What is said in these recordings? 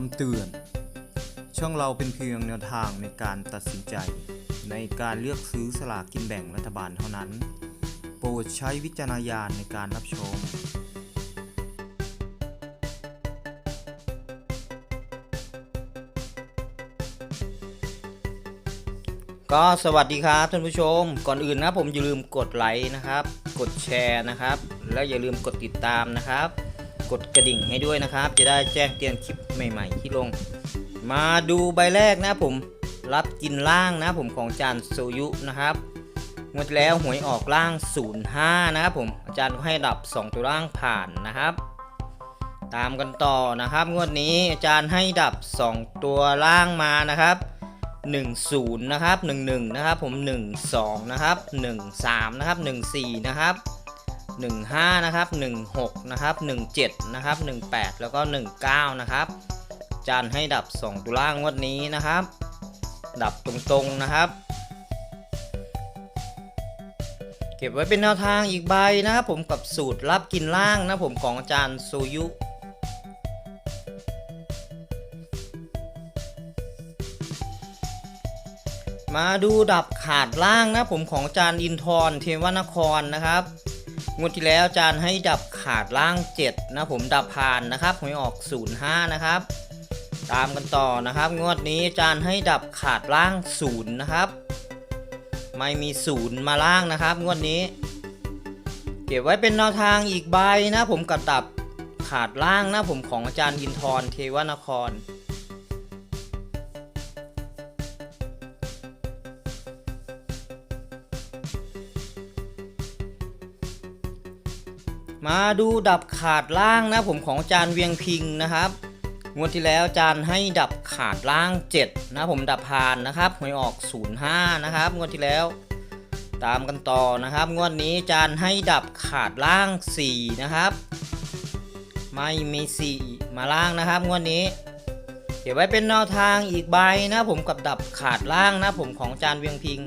คำเตือน ช่องเราเป็นเพียงแนวทางในการตัดสินใจ ในการเลือกซื้อสลากกินแบ่งรัฐบาลเท่านั้น โปรดใช้วิจารณญาณในการรับชม ก็สวัสดีครับท่านผู้ชม ก่อนอื่นนะผมอย่าลืมกดไลค์นะครับ กดแชร์นะครับ แล้วอย่าลืมกดติดตามนะครับ กดกระดิ่งให้ด้วยนะครับ จะได้แจ้งเตือนคลิปใหม่ ๆ ที่ลง มาดูใบแรกนะผมรับกินล่างนะผมของอาจารย์โซยุนะครับงวดแล้วหวยออกล่าง 05 นะครับผมอาจารย์ก็ให้ดับ 2 ตัวล่างผ่านนะครับ ตามกันต่อนะครับ งวดนี้อาจารย์ให้ดับ 2 ตัวล่างมานะครับ 10 นะครับ 11 นะครับผม 12 นะครับ 13 นะครับ 14 นะครับ 15 นะครับ 16 นะครับ 17 นะครับ 18 แล้วก็ 19 นะครับจานให้ดับ 2ตัวล่างวดนี้นะครับ ดับตรงๆนะครับ เก็บไว้เป็นแนวทางอีกใบนะครับผมกับสูตรรับกินล่างนะผมของอาจารย์โซยุมาดูดับขาดล่างนะผมของจารย์อินทร์เทวนครนะครับ งวดที่แล้วอาจารย์ให้ดับขาดล่าง 7 นะผมดับผ่านนะครับหวยออก 05 นะครับ ตามกันต่อนะครับ งวดนี้อาจารย์ให้ดับขาดล่าง 0 นะครับ ไม่มี 0 มาล่างนะครับ งวดนี้ เก็บไว้เป็นแนวทางอีกใบนะผมกับดับขาดล่างนะผมของอาจารย์อินทร์เทวนคร มาดูดับขาดล่างนะผมของอาจารย์เวียงพิงนะครับงวดที่แล้วอาจารย์ให้ดับขาดล่าง 7 นะผมดับผ่านนะครับหวยออก 05 นะครับงวดที่แล้ว ตามกันต่อนะครับ งวดนี้อาจารย์ให้ดับขาดล่าง 4 นะครับ ไม่มี4มาล่างนะครับงวดนี้เก็บไว้เป็นแนวทางอีกใบนะผมกับดับขาดล่างนะผมของอาจารย์เวียงพิง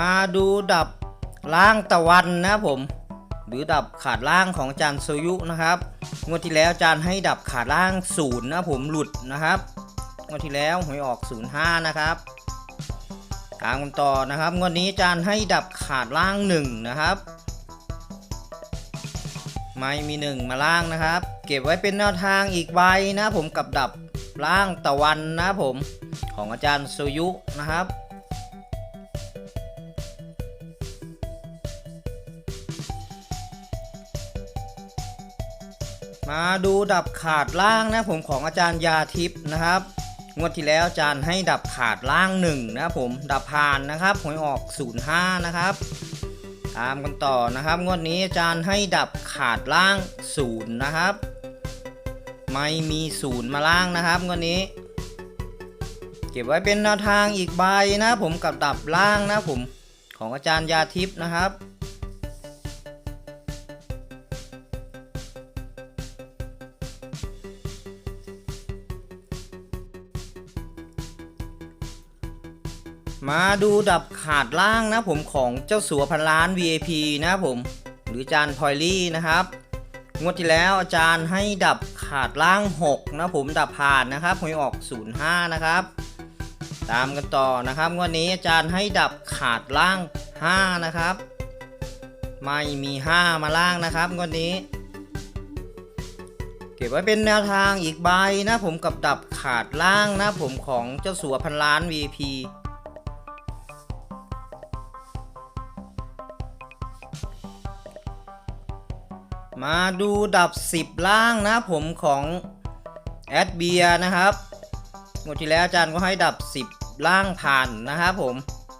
มาดูดับล่างตะวันนะผม หรือดับขาดล่างของอาจารย์โซยุนะครับงวดที่แล้วอาจารย์ให้ดับขาดล่างศูนย์นะผมหลุดนะครับงวดที่แล้วหวยออก 05 นะครับตามกันต่อนะครับงวดนี้อาจารย์ให้ดับขาดล่าง1นะครับ ไม่มี1มาล่างนะครับ เก็บไว้เป็นแนวทางอีกใบนะผมกับดับล่างตะวันนะผมของอาจารย์โซยุนะครับ มาดูดับขาดล่างนะผมของอาจารย์ยาทิพย์นะครับงวดที่แล้วอาจารย์ให้ดับขาดล่าง1นะครับผมดับผ่านนะครับหวยออก 05 นะครับ ตามกันต่อนะครับ งวดนี้อาจารย์ให้ดับขาดล่าง0นะครับ ไม่มี0มาล่างนะครับงวดนี้ เก็บไว้เป็นแนวทางอีกใบนะผมกับดับล่างนะผมของอาจารย์ยาทิพย์นะครับ มาดูดับขาดล่างนะผมของเจ้าสัวพันล้าน VIP นะผม หรืออาจารย์พอยลี่นะครับ งวดที่แล้วอาจารย์ให้ดับขาดล่าง 6 นะผมดับผ่านนะครับหวยออก 05 นะครับ ตามกันต่อนะครับงวดนี้อาจารย์ให้ดับขาดล่าง 5 นะครับ ไม่มี 5 มาล่างนะครับงวดนี้เก็บไว้เป็นแนวทางอีกใบนะผมกับดับขาดล่างนะผมของเจ้าสัวพันล้าน VIP มาดูดับ 10 ล่างนะผมของแอดเบียนะครับงวดที่แล้วอาจารย์ก็ให้ดับ 10 ล่างผ่านนะครับผม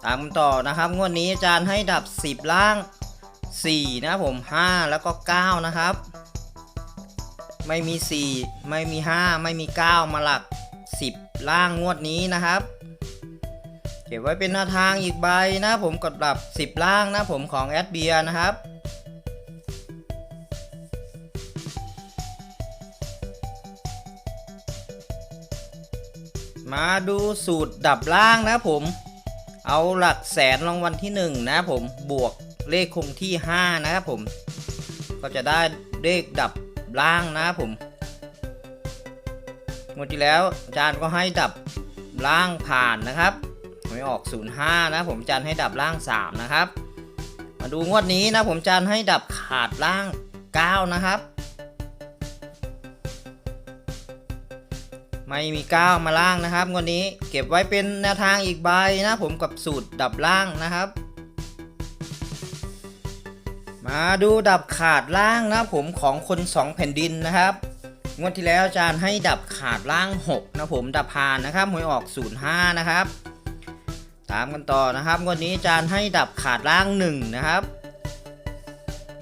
ตามกันต่อนะครับ งวดนี้อาจารย์ให้ดับ 10 ล่าง 4 นะผม 5 แล้วก็ 9 นะครับ ไม่มี 4 ไม่มี 5 ไม่มี 9 มาหลัก 10 ล่างงวดนี้นะครับ เก็บไว้เป็นแนวทางอีกใบนะผมกดดับ 10 ล่างนะผมของแอดเบียนะครับ มาดูสูตรดับล่างนะผม เอาหลักแสนรางวัลที่ 1 นะผมบวกเลขคงที่ 5 นะครับผม ก็จะได้เลขดับล่างนะครับผมงวดที่แล้วอาจารย์ก็ให้ดับล่างผ่านนะครับไม่ออก 05 นะผมอาจารย์ให้ดับล่าง 3 นะครับ มาดูงวดนี้นะผมอาจารย์ให้ดับขาดล่าง 9 นะครับ ไม่มี9มาล่างนะครับงวดนี้เก็บไว้เป็นแนวทางอีกใบนะผมกับสูตรดับล่างนะครับ มาดูดับขาดล่างนะผมของคน 2 แผ่นดินนะครับงวดที่แล้วอาจารย์ให้ดับขาดล่าง 6 นะผมดับผ่านนะครับหวยออก 05 นะครับ ตามกันต่อนะครับงวดนี้อาจารย์ให้ดับขาดล่าง 1 นะครับ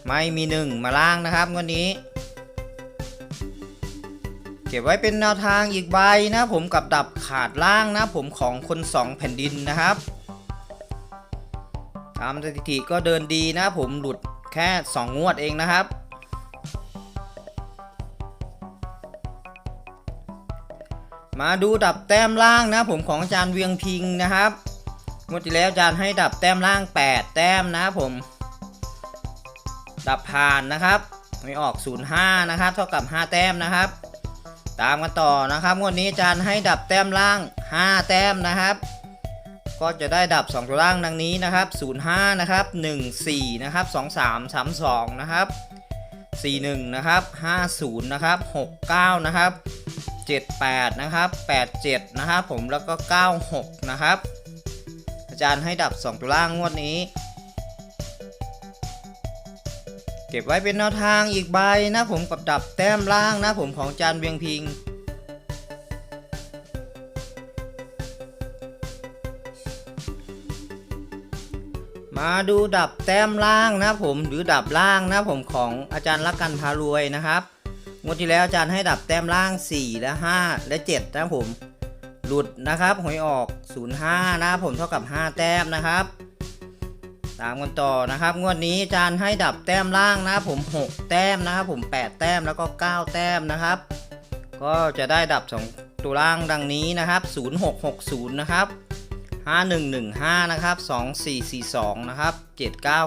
ไม่มี 1 มาล่างนะครับงวดนี้ เก็บไว้เป็นแนวทางอีกใบนะผมกับดับขาดล่างนะผมของคน2แผ่นดินนะครับ ตามสถิติก็เดินดีนะผมหลุดแค่ 2 งวดเองนะครับ มาดูดับแต้มล่างนะผมของอาจารย์เวียงพิงนะครับงวดที่แล้วอาจารย์ให้ดับแต้มล่าง 8 แต้มนะผม ดับผ่านนะครับ ไม่ออก 05 นะครับ เท่ากับ 5 แต้มนะครับ ตามกันต่อนะครับงวดนี้อาจารย์ให้ดับแต้มล่าง 5 แต้มนะครับ ก็จะได้ดับ 2 ตัวล่างดังนี้นะครับ 05 นะครับ 14 นะครับ 23 32 นะครับ 41 นะครับ 50 นะครับ 69 นะครับ 78 นะครับ 87 นะครับผมแล้วก็ 96 นะครับ อาจารย์ให้ดับ 2 ตัวล่างงวดนี้ เก็บไว้เป็นแนวทางอีกใบนะผมกับดับแต้มล่างนะผมของอาจารย์เวียงพิง มาดูดับแต้มล่างนะผมหรือดับล่างนะผมของอาจารย์ลักกันพารวยนะครับงวดที่แล้วอาจารย์ให้ดับแต้มล่าง 4 และ 5 และ 7 นะผมหลุดนะครับหวยออก 05 นะผมเท่ากับ 5 แต้มนะครับ ตามกันต่อนะครับ งวดนี้อาจารย์ให้ดับแต้มล่างนะครับผม 6 แต้มนะครับผม 8 แต้มแล้วก็ 9 แต้มนะครับ ก็จะได้ดับ 2 ตัวล่างดังนี้นะครับ 0660 นะครับ 5115 นะครับ 2442 นะครับ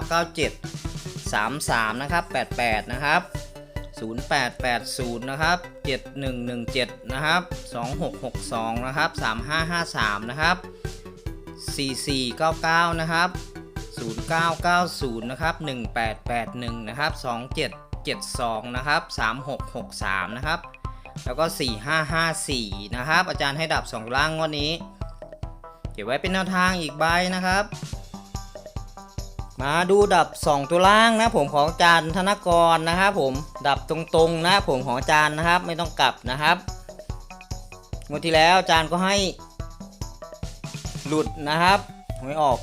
7997 33 นะครับ 88 นะครับ 0880 นะครับ 7117 นะครับ 2662 นะครับ 3553 นะครับ 4499 นะครับ 0990 นะครับ 1881 นะครับ 2772 นะครับ 3663 นะครับ แล้วก็ 4554 นะครับ อาจารย์ให้ดับ 2 ล่างงวันนี้ เก็บไว้เป็นแนวทางอีกใบนะครับ มาดูดับ 2 ตัวล่างนะผมของอาจารย์ธนกรนะครับผม ดับตรงๆนะผมของอาจารย์นะครับ ไม่ต้องกลับนะครับงวดที่แล้วอาจารย์ก็ให้หลุดนะครับไม่ออก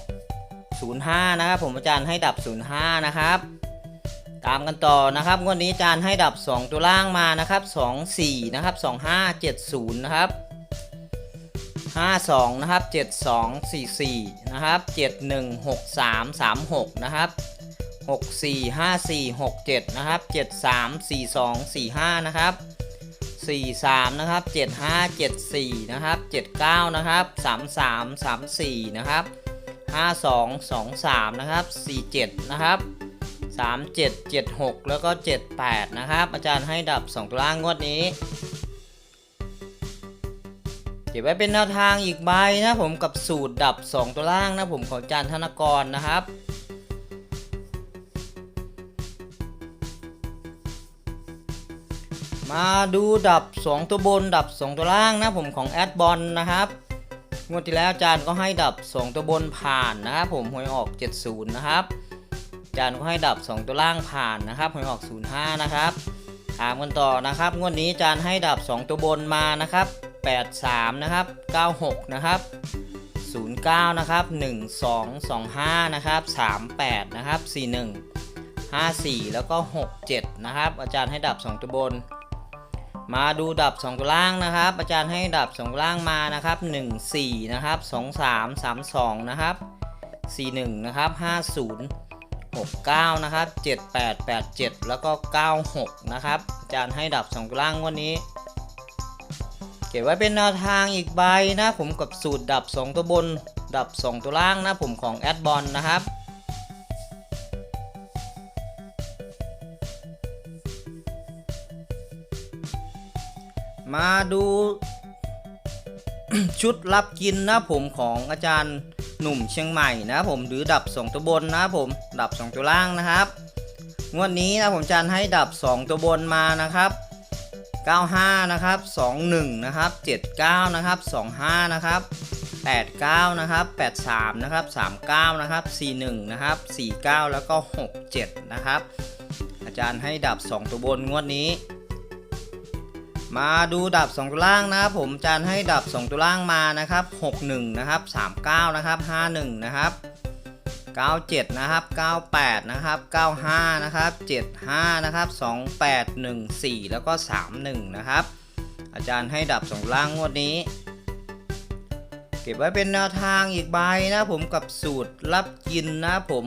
05 นะครับ ผมอาจารย์ให้ดับ 05 นะครับ ตามกันต่อนะครับงวดนี้อาจารย์ให้ดับ 2 ตัวล่างมานะครับ 24 นะครับ 2570 นะครับ 52 นะครับ 7244 นะครับ 716336 นะครับ 645467 นะครับ 734245 นะครับ43 นะครับ 7574 นะครับ 79 นะครับ 3334 นะครับ 5223 นะครับ 47 นะครับ 3776 แล้วก็ 78 นะครับ อาจารย์ให้ดับ 2 ตัวล่างงวดนี้ เก็บไว้เป็นแนวทางอีกใบนะผมกับสูตรดับ 2 ตัวล่างนะผมของอาจารย์ธนกรนะครับมาดูดับ 2 ตัวบนดับ 2 ตัวล่างนะผมของแอดบอลนะครับ งวดที่แล้วอาจารย์ก็ให้ดับ 2 ตัวบนผ่านนะครับผมหวยออก 70 นะครับอาจารย์ก็ให้ดับ 2 ตัวล่างผ่านนะครับหวยออก 05 นะครับตามกันต่อนะครับงวดนี้อาจารย์ให้ดับ 2 ตัวบนมานะครับ 83 นะครับ 96 นะครับ 09 นะครับ 1225 นะครับ 38 นะครับ 41 54 แล้วก็ 67 นะครับ อาจารย์ให้ดับ 2 ตัวบน มาดูดับ2ตัวล่างนะครับ อาจารย์ให้ดับ2ตัวล่างมานะครับ 14 นะครับ 23 32 นะครับ 41 นะครับ 50 69 นะครับ 78 87 แล้วก็ 96 นะครับอาจารย์ให้ดับ2ตัวล่างวันนี้ เก็บไว้เป็นแนวทางอีกใบนะผมกับสูตรดับ 2 ตัวบน ดับ 2 ตัวล่างนะผมของแอดบอลนะครับ มาดูชุดรับกินนะผมของอาจารย์หนุ่มเชียงใหม่นะผมหรือดับ2ตัวบนนะผมดับ2ตัวล่างนะครับงวดนี้นะผมอาจารย์ให้ดับ 2 ตัวบนมานะครับ 95 นะครับ 21 นะครับ 79 นะครับ 25 นะครับ 89 นะครับ 83 นะครับ 39 นะครับ 41 นะครับ 49 แล้วก็ 67 นะครับ อาจารย์ให้ดับ 2 ตัวบนงวดนี้ มาดูดับ 2 ตัวล่างนะครับผมอาจารย์ให้ดับ 2 ตัวล่างมานะครับ 61 นะครับ 39 นะครับ 51 นะครับ 97 นะครับ 98 นะครับ 95 นะครับ 75 นะครับ 28 14 แล้วก็ 31 นะครับ อาจารย์ให้ดับ 2 ล่างงวดนี้ เก็บไว้เป็นแนวทางอีกใบนะผมกับสูตรรับกินนะผม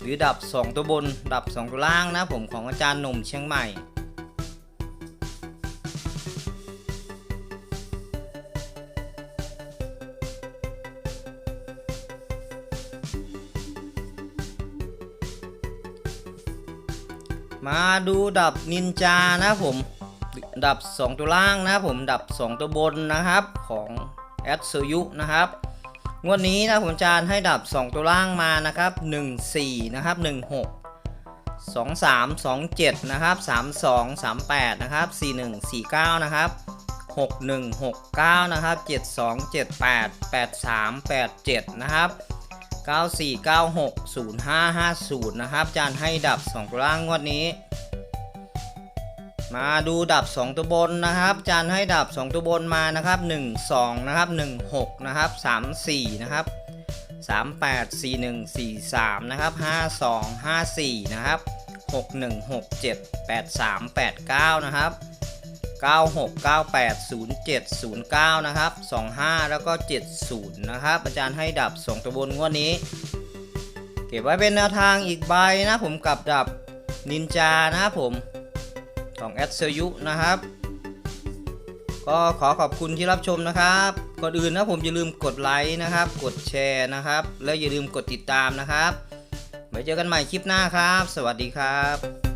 หรือดับ 2 ตัวบนดับ 2 ตัวล่างนะผมของอาจารย์หนุ่มเชียงใหม่ มาดูดับนินจานะผม ดับ 2 ตัวล่างนะผมดับ 2 ตัวบนนะครับของแอดซยุนะครับงวดนี้นะผมจานให้ดับ 2 ตัวล่างมานะครับ 1 4 นะครับ 1 6 2 3 2 7 นะครับ 3 2 3 8 นะครับ 4 1 4 9 นะครับ 6 1 6 9 นะครับ 7 2 7 8 8 3 8 7 นะครับ 94960550 นะครับจานให้ดับ 2 ตัวล่างงวดนี้ มาดูดับ 2 ตัวบนนะครับจานให้ดับ 2 ตัวบนมานะครับ 1 2 นะครับ 1 6 นะครับ 3 4 นะครับ 3 8 4 1 4 3 นะครับ 5 2 5 4 นะครับ 6 1 6 7 8 3 8 9 นะครับ 96 98 07 09 นะครับ 25 แล้วก็ 70 นะครับ อาจารย์ให้ดับ 2 ตัวบนงวดนี้ เก็บไว้เป็นแนวทางอีกใบนะผมกับดับนินจานะครับผมของแอดเซยุนะครับ ก็ขอขอบคุณที่รับชมนะครับก่อนอื่นนะผมอย่าลืมกดไลค์นะครับ กดแชร์นะครับ แล้วอย่าลืมกดติดตามนะครับไว้เจอกันใหม่คลิปหน้าครับ สวัสดีครับ